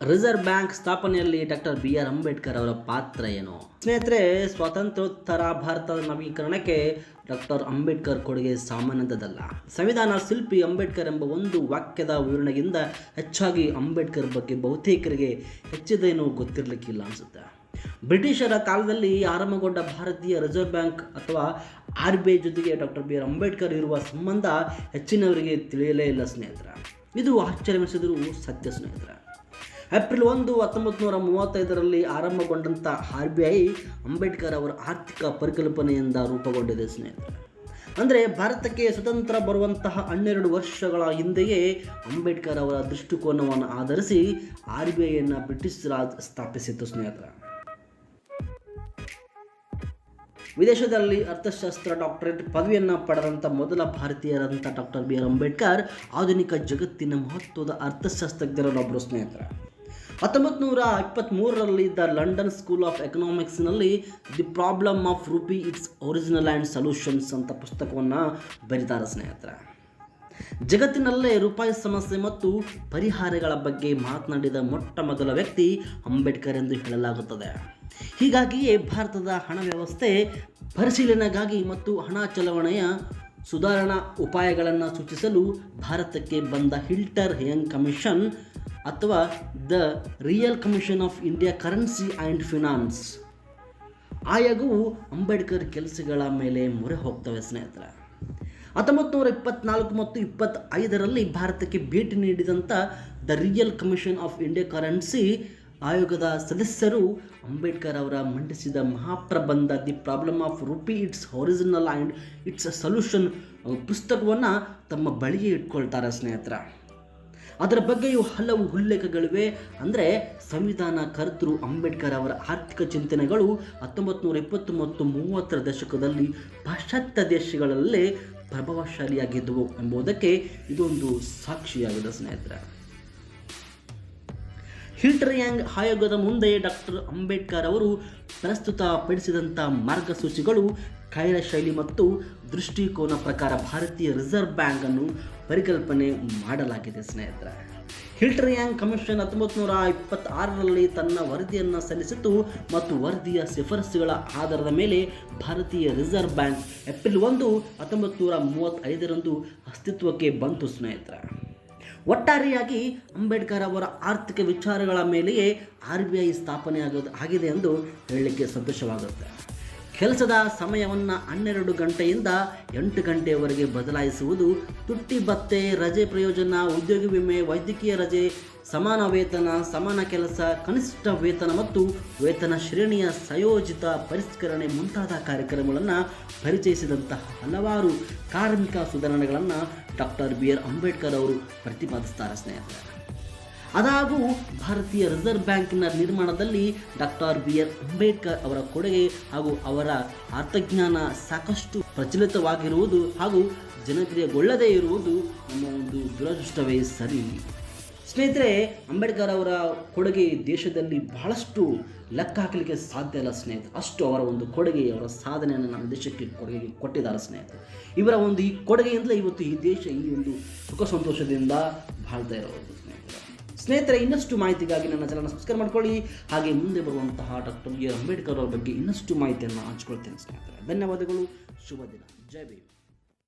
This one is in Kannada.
ರಿಸರ್ವ್ ಬ್ಯಾಂಕ್ ಸ್ಥಾಪನೆಯಲ್ಲಿ ಡಾಕ್ಟರ್ ಬಿ ಆರ್ ಅಂಬೇಡ್ಕರ್ ಅವರ ಪಾತ್ರ ಏನು? ಸ್ನೇಹಿತರೆ, ಸ್ವಾತಂತ್ರ್ಯೋತ್ತರ ಭಾರತದ ನವೀಕರಣಕ್ಕೆ ಡಾಕ್ಟರ್ ಅಂಬೇಡ್ಕರ್ ಕೊಡುಗೆ ಸಾಮಾನ್ಯದಲ್ಲ ಸಂವಿಧಾನ ಶಿಲ್ಪಿ ಅಂಬೇಡ್ಕರ್ ಎಂಬ ಒಂದು ವಾಕ್ಯದ ವಿವರಣೆಗಿಂತ ಹೆಚ್ಚಾಗಿ ಅಂಬೇಡ್ಕರ್ ಬಗ್ಗೆ ಬಹುತೇಕರಿಗೆ ಹೆಚ್ಚಿದೇನೂ ಗೊತ್ತಿರಲಿಕ್ಕಿಲ್ಲ ಅನಿಸುತ್ತೆ. ಬ್ರಿಟಿಷರ ಕಾಲದಲ್ಲಿ ಆರಂಭಗೊಂಡ ಭಾರತೀಯ ರಿಸರ್ವ್ ಬ್ಯಾಂಕ್ ಅಥವಾ ಆರ್ ಬಿ ಐ ಜೊತೆಗೆ ಡಾಕ್ಟರ್ ಬಿ ಆರ್ ಅಂಬೇಡ್ಕರ್ ಇರುವ ಸಂಬಂಧ ಹೆಚ್ಚಿನವರಿಗೆ ತಿಳಿಯಲೇ ಇಲ್ಲ ಸ್ನೇಹಿತರ. ಇದು ಆಶ್ಚರ್ಯವೆನಿಸಿದರೂ ಸತ್ಯ ಸ್ನೇಹಿತರ. ಏಪ್ರಿಲ್ ಒಂದು, ಹತ್ತೊಂಬತ್ತು ನೂರ ಮೂವತ್ತೈದರಲ್ಲಿ ಆರಂಭಗೊಂಡಂಥ ಆರ್ ಬಿ ಐ ಅಂಬೇಡ್ಕರ್ ಅವರ ಆರ್ಥಿಕ ಪರಿಕಲ್ಪನೆಯಿಂದ ರೂಪುಗೊಂಡಿದೆ, ಸ್ನೇಹಿತರೆ. ಅಂದರೆ ಭಾರತಕ್ಕೆ ಸ್ವತಂತ್ರ ಬರುವಂತಹ ಹನ್ನೆರಡು ವರ್ಷಗಳ ಹಿಂದೆಯೇ ಅಂಬೇಡ್ಕರ್ ಅವರ ದೃಷ್ಟಿಕೋನವನ್ನು ಆಧರಿಸಿ ಆರ್ ಬಿ ಐಯನ್ನು ಬ್ರಿಟಿಷ್ ರಾಜ್ ಸ್ಥಾಪಿಸಿತ್ತು, ಸ್ನೇಹಿತರ. ವಿದೇಶದಲ್ಲಿ ಅರ್ಥಶಾಸ್ತ್ರ ಡಾಕ್ಟರೇಟ್ ಪದವಿಯನ್ನು ಪಡೆದಂಥ ಮೊದಲ ಭಾರತೀಯರಂಥ ಡಾಕ್ಟರ್ ಬಿ ಆರ್ ಅಂಬೇಡ್ಕರ್ ಆಧುನಿಕ ಜಗತ್ತಿನ ಮಹತ್ವದ ಅರ್ಥಶಾಸ್ತ್ರಜ್ಞರನ್ನೊಬ್ಬರು ಸ್ನೇಹಿತರ. ಹತ್ತೊಂಬತ್ತು ನೂರ ಇಪ್ಪತ್ತ್ಮೂರರಲ್ಲಿ the London school of ಎಕನಾಮಿಕ್ಸ್ನಲ್ಲಿ the problem of rupee its original and solutions ಅಂತ ಪುಸ್ತಕವನ್ನು ಬರೀತಾರೆ ಸ್ನೇಹಿತರೆ. ಜಗತ್ತಿನಲ್ಲೇ ರೂಪಾಯಿ ಸಮಸ್ಯೆ ಮತ್ತು ಪರಿಹಾರಗಳ ಬಗ್ಗೆ ಮಾತನಾಡಿದ ಮೊಟ್ಟ ಮೊದಲ ವ್ಯಕ್ತಿ ಅಂಬೇಡ್ಕರ್ ಎಂದು ಹೇಳಲಾಗುತ್ತದೆ. ಹೀಗಾಗಿಯೇ ಭಾರತದ ಹಣ ವ್ಯವಸ್ಥೆ ಪರಿಶೀಲನೆಗಾಗಿ ಮತ್ತು ಹಣ ಚಲಾವಣೆಯ ಸುಧಾರಣಾ ಉಪಾಯಗಳನ್ನು ಸೂಚಿಸಲು ಭಾರತಕ್ಕೆ ಬಂದ ಹಿಲ್ಟರ್ ಯಂಗ್ ಕಮಿಷನ್ ಅಥವಾ the royal commission of India currency and finance. ಆಯೋಗವು ಅಂಬೇಡ್ಕರ್ ಕೆಲಸಗಳ ಮೇಲೆ ಮೊರೆ ಹೋಗ್ತವೆ ಸ್ನೇಹಿತರೆ. ಹತ್ತೊಂಬತ್ತು ನೂರ ಇಪ್ಪತ್ನಾಲ್ಕು ಮತ್ತು ಇಪ್ಪತ್ತೈದರಲ್ಲಿ ಭಾರತಕ್ಕೆ ಭೇಟಿ ನೀಡಿದಂಥ the royal commission of India currency ಆಯೋಗದ ಸದಸ್ಯರು ಅಂಬೇಡ್ಕರ್ ಅವರ ಮಂಡಿಸಿದ ಮಹಾಪ್ರಬಂಧ the problem of rupee its original and its solution ಪುಸ್ತಕವನ್ನು ತಮ್ಮ ಬಳಿಗೆ ಇಟ್ಕೊಳ್ತಾರೆ ಸ್ನೇಹಿತರ. ಅದರ ಬಗ್ಗೆಯೂ ಹಲವು ಉಲ್ಲೇಖಗಳಿವೆ. ಅಂದರೆ ಸಂವಿಧಾನ ಕರ್ತೃ ಅಂಬೇಡ್ಕರ್ ಅವರ ಆರ್ಥಿಕ ಚಿಂತನೆಗಳು ಹತ್ತೊಂಬತ್ತು ನೂರ ಇಪ್ಪತ್ತು ಮತ್ತು ಮೂವತ್ತರ ದಶಕದಲ್ಲಿ ಪಾಶ್ಚಾತ್ಯ ದೇಶಗಳಲ್ಲೇ ಪ್ರಭಾವಶಾಲಿಯಾಗಿದ್ದವು ಎಂಬುದಕ್ಕೆ ಇದೊಂದು ಸಾಕ್ಷಿಯಾಗಿದೆ ಸ್ನೇಹಿತರೆ. ಹಿಲ್ಟರ್ ಯಾಂಗ್ ಆಯೋಗದ ಮುಂದೆ ಡಾಕ್ಟರ್ ಅಂಬೇಡ್ಕರ್ ಅವರು ಪ್ರಸ್ತುತಪಡಿಸಿದಂಥ ಮಾರ್ಗಸೂಚಿಗಳು ಕಾರ್ಯಶೈಲಿ ಮತ್ತು ದೃಷ್ಟಿಕೋನ ಪ್ರಕಾರ ಭಾರತೀಯ ರಿಸರ್ವ್ ಬ್ಯಾಂಕನ್ನು ಪರಿಕಲ್ಪನೆ ಮಾಡಲಾಗಿದೆ, ಸ್ನೇಹಿತರೆ. ಹಿಲ್ಟರ್ ಯಾಂಗ್ ಕಮಿಷನ್ ಹತ್ತೊಂಬತ್ತು ನೂರ ಇಪ್ಪತ್ತಾರರಲ್ಲಿ ತನ್ನ ವರದಿಯನ್ನು ಸಲ್ಲಿಸಿತು ಮತ್ತು ವರದಿಯ ಶಿಫಾರಸುಗಳ ಆಧಾರದ ಮೇಲೆ ಭಾರತೀಯ ರಿಸರ್ವ್ ಬ್ಯಾಂಕ್ ಏಪ್ರಿಲ್ ಒಂದು ಹತ್ತೊಂಬತ್ತು ನೂರ ಮೂವತ್ತೈದರಂದು ಅಸ್ತಿತ್ವಕ್ಕೆ ಬಂತು, ಸ್ನೇಹಿತರೆ. ಒಟ್ಟಾರೆಯಾಗಿ ಅಂಬೇಡ್ಕರ್ ಅವರ ಆರ್ಥಿಕ ವಿಚಾರಗಳ ಮೇಲೆಯೇ ಆರ್ ಬಿ ಐ ಸ್ಥಾಪನೆ ಆಗೋದು ಆಗಿದೆ ಎಂದು ಹೇಳಲಿಕ್ಕೆ ಸಂತೋಷವಾಗುತ್ತೆ. ಕೆಲಸದ ಸಮಯವನ್ನು ಹನ್ನೆರಡು ಗಂಟೆಯಿಂದ ಎಂಟು ಗಂಟೆಯವರೆಗೆ ಬದಲಾಯಿಸುವುದು ತುಟ್ಟಿ ಭತ್ತೆ, ರಜೆ ಪ್ರಯೋಜನ, ಉದ್ಯೋಗ ವಿಮೆ, ವೈದ್ಯಕೀಯ ರಜೆ, ಸಮಾನ ವೇತನ, ಸಮಾನ ಕೆಲಸ, ಕನಿಷ್ಠ ವೇತನ ಮತ್ತು ವೇತನ ಶ್ರೇಣಿಯ ಸಂಯೋಜಿತ ಪರಿಷ್ಕರಣೆ ಮುಂತಾದ ಕಾರ್ಯಕ್ರಮಗಳನ್ನು ಪರಿಚಯಿಸಿದಂತಹ ಹಲವಾರು ಕಾರ್ಮಿಕ ಸುಧಾರಣೆಗಳನ್ನು ಡಾಕ್ಟರ್ ಬಿ ಆರ್ ಅಂಬೇಡ್ಕರ್ ಅವರು ಪ್ರತಿಪಾದಿಸ್ತಾರೆ ಸ್ನೇಹಿತರೆ. ಅದಾಗೂ ಭಾರತೀಯ ರಿಸರ್ವ್ ಬ್ಯಾಂಕಿನ ನಿರ್ಮಾಣದಲ್ಲಿ ಡಾಕ್ಟರ್ ಬಿ ಆರ್ ಅಂಬೇಡ್ಕರ್ ಅವರ ಕೊಡುಗೆ ಹಾಗೂ ಅವರ ಅರ್ಥಜ್ಞಾನ ಸಾಕಷ್ಟು ಪ್ರಚಲಿತವಾಗಿರುವುದು ಹಾಗೂ ಜನಪ್ರಿಯಗೊಳ್ಳದೇ ಇರುವುದು ನಮ್ಮ ಒಂದು ದುರದೃಷ್ಟವೇ ಸರಿ. ಸ್ನೇಹಿತರೆ, ಅಂಬೇಡ್ಕರ್ ಅವರ ಕೊಡುಗೆ ದೇಶದಲ್ಲಿ ಬಹಳಷ್ಟು ಲೆಕ್ಕ ಹಾಕಲಿಕ್ಕೆ ಸಾಧ್ಯ ಇಲ್ಲ ಸ್ನೇಹಿತರೆ. ಅಷ್ಟು ಅವರ ಒಂದು ಕೊಡುಗೆ, ಅವರ ಸಾಧನೆಯನ್ನು ನಮ್ಮ ದೇಶಕ್ಕೆ ಕೊಡುಗೆ, ಕೊಟ್ಟಿದ್ದಾರೆ ಸ್ನೇಹಿತರೆ. ಇವರ ಒಂದು ಈ ಕೊಡುಗೆಯಿಂದಲೇ ಇವತ್ತು ಈ ದೇಶ ಈ ಒಂದು ಸುಖ ಸಂತೋಷದಿಂದ ಬಾಳ್ತಾ ಇರೋದು. ಸ್ನೇಹಿತರೆ, ಇನ್ನಷ್ಟು ಮಾಹಿತಿಗಾಗಿ ನನ್ನ ಚಾನಲ್ ಸಬ್ಸ್ಕ್ರೈಬ್ ಮಾಡ್ಕೊಳ್ಳಿ. ಹಾಗೆ ಮುಂದೆ ಬರುವಂತಹ ಡಾಕ್ಟರ್ ಬಿ ಆರ್ ಅಂಬೇಡ್ಕರ್ ಅವರ ಬಗ್ಗೆ ಇನ್ನಷ್ಟು ಮಾಹಿತಿಯನ್ನು ಹಂಚ್ಕೊಳ್ತೇನೆ ಸ್ನೇಹಿತರೆ. ಧನ್ಯವಾದಗಳು. ಶುಭ ದಿನ. ಜೈ ಭೀಮ್.